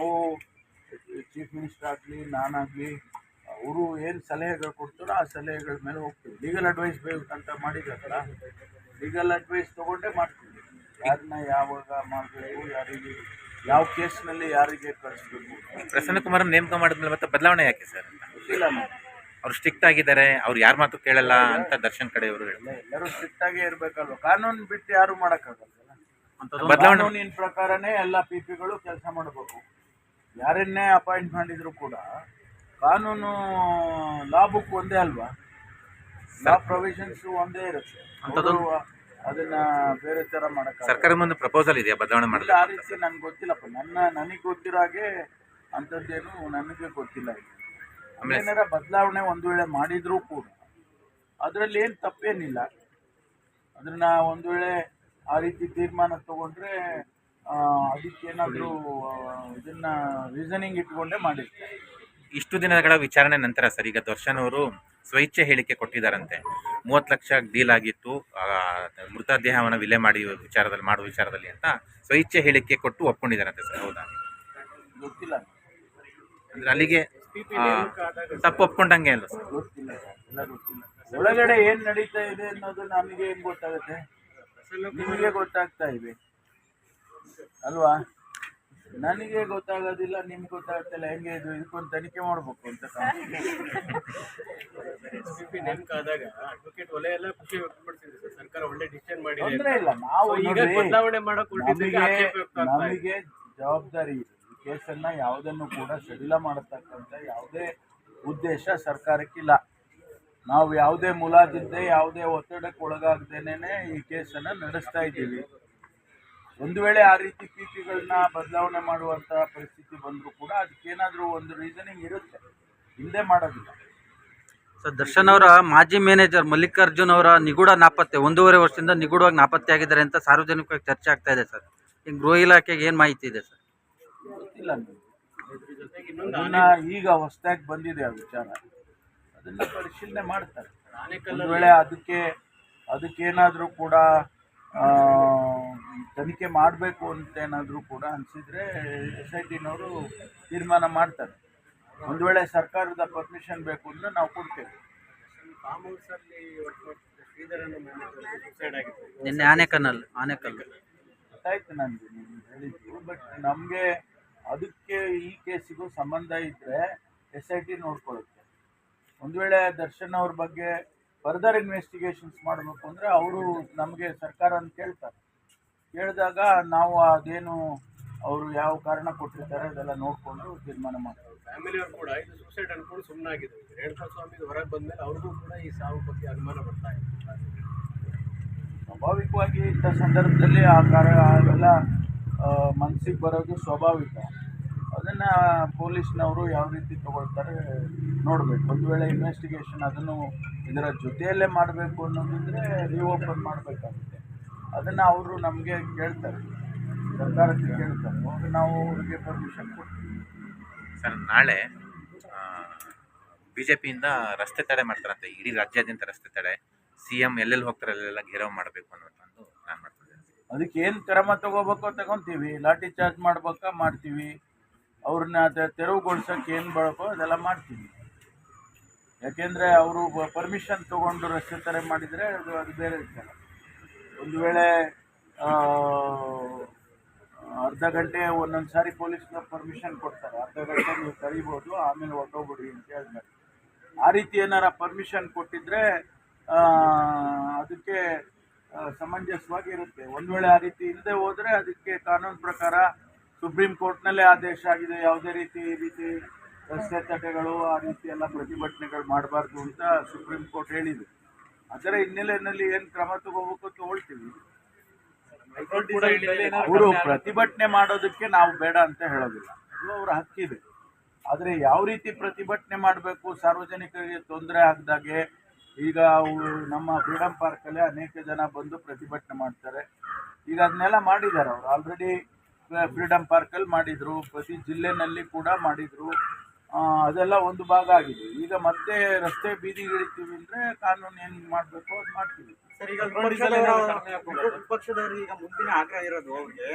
ನಾವು chief minister ಆಗಲಿ ನಾನಾಗಲಿ ಅವರು ಏನು ಸಲಹೆಗಳು ಕೊಡ್ತಾರೋ ಆ ಸಲಹೆಗಳ ಮೇಲೆ ಹೋಗ್ತೀವಿ. ಲೀಗಲ್ ಅಡ್ವೈಸ್ ಬೇಕಂತ ಮಾಡಿದ್ರಲ್ಲ ಲೀಗಲ್ ಅಡ್ವೈಸ್ ತೊಗೊಂಡೇ ಮಾಡ್ತೀವಿ. ಯಾರನ್ನ ಯಾವಾಗ ಮಾಡಬೇಕು ಯಾರಿಗೆ ಯಾವ ಕೇಸ್ನಲ್ಲಿ ಯಾರಿಗೆ ಕಳಿಸ್ಬೇಕು? ಪ್ರಸನ್ನ ಕುಮಾರ್ ನೇಮಕ ಮಾಡಿದ್ಮೇಲೆ ಮತ್ತೆ ಬದಲಾವಣೆ ಯಾಕೆ ಸರ್? ಗೊತ್ತಿಲ್ಲ ನಮ್ಗೆ. ಅವ್ರು ಸ್ಟ್ರಿಕ್ಟ್ ಆಗಿದ್ದಾರೆ ಅವ್ರು ಯಾರ ಮಾತು ಕೇಳಲ್ಲ ಅಂತ ದರ್ಶನ್ ಕಡೆ ಅವರು ಎಲ್ಲರೂ ಸ್ಟ್ರಿಕ್ಟ್ ಆಗೇ ಇರಬೇಕಲ್ವ? ಕಾನೂನು ಬಿಟ್ಟು ಯಾರು ಮಾಡೋಕ್ಕಾಗಲ್ಲ ಬದಲಾವಣೆ ಪ್ರಕಾರನೇ ಎಲ್ಲ ಪಿ ಪಿಗಳು ಕೆಲಸ ಮಾಡಬೇಕು. ಯಾರನ್ನೇ ಅಪಾಯಿಂಟ್ ಮಾಡಿದರೂ ಕೂಡ ಕಾನೂನು ಲಾ ಬುಕ್ ಒಂದೇ ಅಲ್ವಾ? ಲಾ ಪ್ರೊವಿಷನ್ಸ್ ಒಂದೇ ಇರುತ್ತೆ. ಅಂಥದ್ದು- ಅದನ್ನ ಬೇರೆ ತರ ಮಾಡಕ್ಕೆ ಸರ್ಕಾರ ಮುಂದೆ ಪ್ರಪೋಸಲ್ ಇದೆಯಾ? ಬದಲಾವಣೆ ಮಾಡಲು ಆ ರೀತಿ ನನ್ಗೆ ಗೊತ್ತಿಲ್ಲಪ್ಪ. ನನ್ನ ನನಗೆ ಗೊತ್ತಿರೋ ಹಾಗೆ ಅಂಥದ್ದೇನು ನನಗೆ ಗೊತ್ತಿಲ್ಲ ಏನಾರ ಬದಲಾವಣೆ ಒಂದು ವೇಳೆ ಮಾಡಿದ್ರೂ ಕೂಡ ಅದರಲ್ಲಿ ಏನು ತಪ್ಪೇನಿಲ್ಲ. ಅದನ್ನ ಒಂದು ವೇಳೆ ಆ ರೀತಿ ತೀರ್ಮಾನ ತಗೊಂಡ್ರೆ ಅದಕ್ಕೇನಾದ್ರೂ ಇದನ್ನು ರೀಸನಿಂಗ್ ಇಟ್ಕೊಂಡೇ ಮಾಡಿರ್ತಾರೆ ಇಷ್ಟು ದಿನಗಳ ವಿಚಾರಣೆ ನಂತರ ಸರ್ ಈಗ ದರ್ಶನ್ ಅವರು ಸ್ವಇಚ್ಛೆ ಹೇಳಿಕೆ ಕೊಟ್ಟಿದ್ದಾರಂತೆ ಮೂವತ್ತು ಲಕ್ಷ ಡೀಲ್ ಆಗಿತ್ತು. ಮೃತದೇಹವನ್ನು ವಿಲೆ ಮಾಡಿ ವಿಚಾರದಲ್ಲಿ ಮಾಡುವ ವಿಚಾರದಲ್ಲಿ ಅಂತ ಸ್ವಇಚ್ಛೆ ಹೇಳಿಕೆ ಕೊಟ್ಟು ಒಪ್ಕೊಂಡಿದ್ದಾರಂತೆ ಸರ್ ಹೌದಾ? ಗೊತ್ತಿಲ್ಲ. ಅಂದ್ರೆ ಅಲ್ಲಿಗೆ ತಪ್ಪು ಒಪ್ಕೊಂಡಂಗೆ ಅಲ್ಲ ಸರ್? ಗೊತ್ತಿಲ್ಲ ಎಲ್ಲ ಗೊತ್ತಿಲ್ಲ. ಒಳಗಡೆ ಏನ್ ನಡೀತಾ ಇದೆ ಅನ್ನೋದು ನಮಗೆ ಏನ್ ಗೊತ್ತಾಗುತ್ತೆ? ನಿಮಗೆ ಗೊತ್ತಾಗ್ತಾ ಇದೆ. ಅಲ್ವಾ? ನನಗೆ ಗೊತ್ತಾಗೋದಿಲ್ಲ ನಿಮ್ಗೆ ಗೊತ್ತಾಗ್ತಿಲ್ಲ ಹೆಂಗೆ ಇದು ಇದಕ್ಕೊಂದು ತನಿಖೆ ಮಾಡ್ಬೇಕು ಅಂತ ಅಡ್ವೊಕೇಟ್ ವಲಯ ಎಲ್ಲ ಖುಷಿ ವ್ಯಕ್ತಪಡಿಸಿದ್ರು ಸರ್. ಸರ್ಕಾರ ಒಳ್ಳೆ ಡಿಸಿಷನ್ ಮಾಡಿದೆ ತೊಂದ್ರೆ ಇಲ್ಲ ನಾವು ಈಗ ನೋಡ್ರಿ, ಬದಲಾವಣೆ ಮಾಡಕ್ ನಮಗೆ ಜವಾಬ್ದಾರಿ ಇದೆ. ಈ ಕೇಸನ್ನ ಯಾವುದನ್ನು ಕೂಡ ಸಡಿಲ ಮಾಡತಕ್ಕಂಥ ಯಾವುದೇ ಉದ್ದೇಶ ಸರ್ಕಾರಕ್ಕಿಲ್ಲ. ನಾವು ಯಾವುದೇ ಮುಲಾಜಿದ್ದೆ ಯಾವುದೇ ಒತ್ತಡಕ್ಕೆ ಒಳಗಾಗ್ದೇನೆ ಈ ಕೇಸನ್ನ ನಡೆಸ್ತಾ ಇದ್ದೀವಿ. ಒಂದು ವೇಳೆ ಆ ರೀತಿ ಪಿ ಪಿಗಳನ್ನ ಬದಲಾವಣೆ ಮಾಡುವಂತಹ ಪರಿಸ್ಥಿತಿ ಬಂದರೂ ಕೂಡ ಅದಕ್ಕೇನಾದರೂ ಒಂದು ರೀಸನಿಂಗ್ ಇರುತ್ತೆ. ಹಿಂದೆ ಮಾಡೋದಿಲ್ಲ. ಸರ್ ದರ್ಶನ್ ಅವರ ಮಾಜಿ ಮ್ಯಾನೇಜರ್ ಮಲ್ಲಿಕಾರ್ಜುನ್ ಅವರ ನಿಗೂಢ ನಾಪತ್ತೆ ಒಂದೂವರೆ ವರ್ಷದಿಂದ ನಿಗೂಢವಾಗಿ ನಾಪತ್ತೆ ಆಗಿದ್ದಾರೆ ಅಂತ ಸಾರ್ವಜನಿಕವಾಗಿ ಚರ್ಚೆ ಆಗ್ತಾ ಇದೆ ಸರ್. ಈಗ ಗೃಹ ಇಲಾಖೆಗೆ ಏನು ಮಾಹಿತಿ ಇದೆ ಸರ್? ಗೊತ್ತಿಲ್ಲ ಈಗ ಹೊಸದಾಗಿ ಬಂದಿದೆ ಆ ವಿಚಾರ. ಅದನ್ನ ಪರಿಶೀಲನೆ ಮಾಡ್ತಾರೆ. ಒಂದು ವೇಳೆ ಅದಕ್ಕೆ ಅದಕ್ಕೇನಾದರೂ ಕೂಡ ತನಿಖೆ ಮಾಡಬೇಕು ಅಂತ ಏನಾದರೂ ಕೂಡ ಅನಿಸಿದರೆ ಎಸ್ ಐ ಟಿನವರು ತೀರ್ಮಾನ ಮಾಡ್ತಾರೆ. ಒಂದು ವೇಳೆ ಸರ್ಕಾರದ ಪರ್ಮಿಷನ್ ಬೇಕು ಅಂದರೆ ನಾವು ಕೊಡ್ತೇವೆ. ನಿನ್ನೆ ಆನೆಕಲ್ ಆನೆಕಲ್ ಗೊತ್ತಾಯ್ತು ನನಗೆ ನೀವು ಹೇಳಿದ್ದು ಬಟ್ ನಮಗೆ ಅದಕ್ಕೆ ಈ ಕೇಸಿಗೂ ಸಂಬಂಧ ಇದ್ದರೆ ಎಸ್ ಐ ಟಿ ನೋಡ್ಕೊಳ್ಳುತ್ತೆ ಒಂದು ವೇಳೆ ದರ್ಶನ್ ಅವ್ರ ಬಗ್ಗೆ ಫರ್ದರ್ ಇನ್ವೆಸ್ಟಿಗೇಷನ್ಸ್ ಮಾಡಬೇಕು ಅಂದರೆ ಅವರು ನಮಗೆ ಸರ್ಕಾರ ಅಂತ ಕೇಳ್ತಾರೆ. ಕೇಳಿದಾಗ ನಾವು ಅದೇನು ಅವರು ಯಾವ ಕಾರಣ ಕೊಟ್ಟಿರ್ತಾರೆ ಅದೆಲ್ಲ ನೋಡಿಕೊಂಡು ತೀರ್ಮಾನ ಮಾಡ್ತಾರೆ. ಕೂಡ ಇದು ಸುಸೈಡ್ ಅನ್ಕೊಂಡು ಸುಮ್ಮನಾಗಿದ್ರು ರೇಣುಕಾ ಸ್ವಾಮಿ ಹೊರಗೆ ಬಂದ್ಮೇಲೆ ಅವ್ರಿಗೂ ಕೂಡ ಈ ಸಾವು ಬಗ್ಗೆ ಅನುಮಾನ ಬರ್ತಾ ಇದೆ. ಸ್ವಾಭಾವಿಕವಾಗಿ ಇಂಥ ಸಂದರ್ಭದಲ್ಲಿ ಆ ಕಾರ ಅವೆಲ್ಲ ಮನಸ್ಸಿಗೆ ಬರೋದು ಸ್ವಾಭಾವಿಕ. ಅದನ್ನು ಪೊಲೀಸ್ನವರು ಯಾವ ರೀತಿ ತಗೊಳ್ತಾರೆ ನೋಡಬೇಕು. ಒಂದು ವೇಳೆ ಇನ್ವೆಸ್ಟಿಗೇಷನ್ ಅದನ್ನು ಇದರ ಜೊತೆಯಲ್ಲೇ ಮಾಡಬೇಕು ಅನ್ನೋದಿದ್ರೆ ರಿಓಪನ್ ಮಾಡಬೇಕಾಗುತ್ತೆ. ಅದನ್ನು ಅವರು ನಮಗೆ ಕೇಳ್ತಾರೆ. ಸರ್ಕಾರಕ್ಕೆ ಕೇಳ್ತಾರೆ. ಅವಾಗ ನಾವು ಅವ್ರಿಗೆ ಪರ್ಮಿಷನ್ ಕೊಡ್ತೀವಿ. ಸರ್ ನಾಳೆ ಬಿ ಜೆ ಪಿಯಿಂದ ರಸ್ತೆ ತಡೆ ಮಾಡ್ತಾರಂತೆ. ಇಡೀ ರಾಜ್ಯಾದ್ಯಂತ ರಸ್ತೆ ತಡೆ. ಸಿ ಎಂ ಎಲ್ಲೆಲ್ಲಿ ಹೋಗ್ತಾರೆ ಅಲ್ಲೆಲ್ಲ ಘೇರಾವ್ ಮಾಡಬೇಕು ಅನ್ನೋದು ಪ್ಲಾನ್ ಮಾಡ್ತಿದ್ದಾರೆ. ಅದಕ್ಕೆ ಏನು ಕ್ರಮ ತಗೋಬೇಕೋ ತಗೊತೀವಿ. ಲಾಠಿ ಚಾರ್ಜ್ ಮಾಡ್ಬೇಕಾ ಮಾಡ್ತೀವಿ. ಅವ್ರನ್ನ ಅದು ತೆರವುಗೊಳ್ಸೋಕೆ ಏನು ಬೇಕೋ ಅದೆಲ್ಲ ಮಾಡ್ತೀವಿ. ಯಾಕೆಂದರೆ ಅವರು ಪರ್ಮಿಷನ್ ತೊಗೊಂಡು ರಸ್ತೆ ತಡೆ ಮಾಡಿದರೆ ಅದು ಅದು ಬೇರೆ ವಿಚಾರ. ಒಂದು ವೇಳೆ ಅರ್ಧ ಗಂಟೆ ಒಂದೊಂದು ಸಾರಿ ಪೊಲೀಸ್ನ ಪರ್ಮಿಷನ್ ಕೊಡ್ತಾರೆ. ಅರ್ಧ ಗಂಟೆ ನೀವು ಕರಿಬೋದು, ಆಮೇಲೆ ಹೊಟ್ಟೋಗ್ಬಿಡಿ ಅಂತ ಹೇಳಿದ್ಮೇಲೆ ಆ ರೀತಿ ಏನಾರ ಪರ್ಮಿಷನ್ ಕೊಟ್ಟಿದ್ರೆ ಅದಕ್ಕೆ ಸಮಂಜಸವಾಗಿರುತ್ತೆ ಒಂದು ವೇಳೆ ಆ ರೀತಿ ಇಲ್ಲದೆ ಹೋದರೆ ಅದಕ್ಕೆ ಕಾನೂನು ಪ್ರಕಾರ ಸುಪ್ರೀಂ ಕೋರ್ಟ್ನಲ್ಲೇ ಆದೇಶ ಆಗಿದೆ. ಯಾವುದೇ ರೀತಿ ಈ ರೀತಿ ರಸ್ತೆ ತಡೆಗಳು, ಆ ರೀತಿ ಎಲ್ಲ ಪ್ರತಿಭಟನೆಗಳು ಮಾಡಬಾರ್ದು ಅಂತ ಸುಪ್ರೀಂ ಕೋರ್ಟ್ ಹೇಳಿದೆ. ಅದರ ಹಿನ್ನೆಲೆಯಲ್ಲಿ ಏನು ಕ್ರಮ ತಗೋಬೇಕು ತಗೊಳ್ತೀವಿ ಕೂಡ ಹೇಳಿದ್ದಾರೆ ಅವರು ಪ್ರತಿಭಟನೆ ಮಾಡೋದಕ್ಕೆ ನಾವು ಬೇಡ ಅಂತ ಹೇಳೋದಿಲ್ಲ. ಅದು ಅವರ ಹಕ್ಕಿದೆ ಆದರೆ ಯಾವ ರೀತಿ ಪ್ರತಿಭಟನೆ ಮಾಡಬೇಕು ಸಾರ್ವಜನಿಕರಿಗೆ ತೊಂದರೆ ಆಗದಾಗೆ ಈಗ ಅವರು ನಮ್ಮ ಫ್ರೀಡಮ್ ಪಾರ್ಕಲ್ಲಿ ಅನೇಕ ಜನ ಬಂದು ಪ್ರತಿಭಟನೆ ಮಾಡ್ತಾರೆ. ಈಗ ಅದನ್ನೆಲ್ಲ ಮಾಡಿದ್ದಾರೆ ಅವರು. ಆಲ್ರೆಡಿ ಫ್ರೀಡಮ್ ಪಾರ್ಕಲ್ಲಿ ಮಾಡಿದರು ಪ್ರತಿ ಜಿಲ್ಲೆನಲ್ಲಿ ಕೂಡ ಮಾಡಿದರು. ಅದೆಲ್ಲ ಒಂದು ಭಾಗ ಆಗಿದೆ. ಈಗ ಮತ್ತೆ ರಸ್ತೆ ಬೀದಿಗಿಳಿತೀವಿ ಅಂದ್ರೆ ಕಾನೂನು ಏನು ಮಾಡಬೇಕು ಅದ್ ಮಾಡ್ತೀವಿ. ಸರ್ ಈಗ ಈಗ ಮುಂದಿನ ಆಗ್ರಹ ಇರೋದು ಅವ್ರಿಗೆ.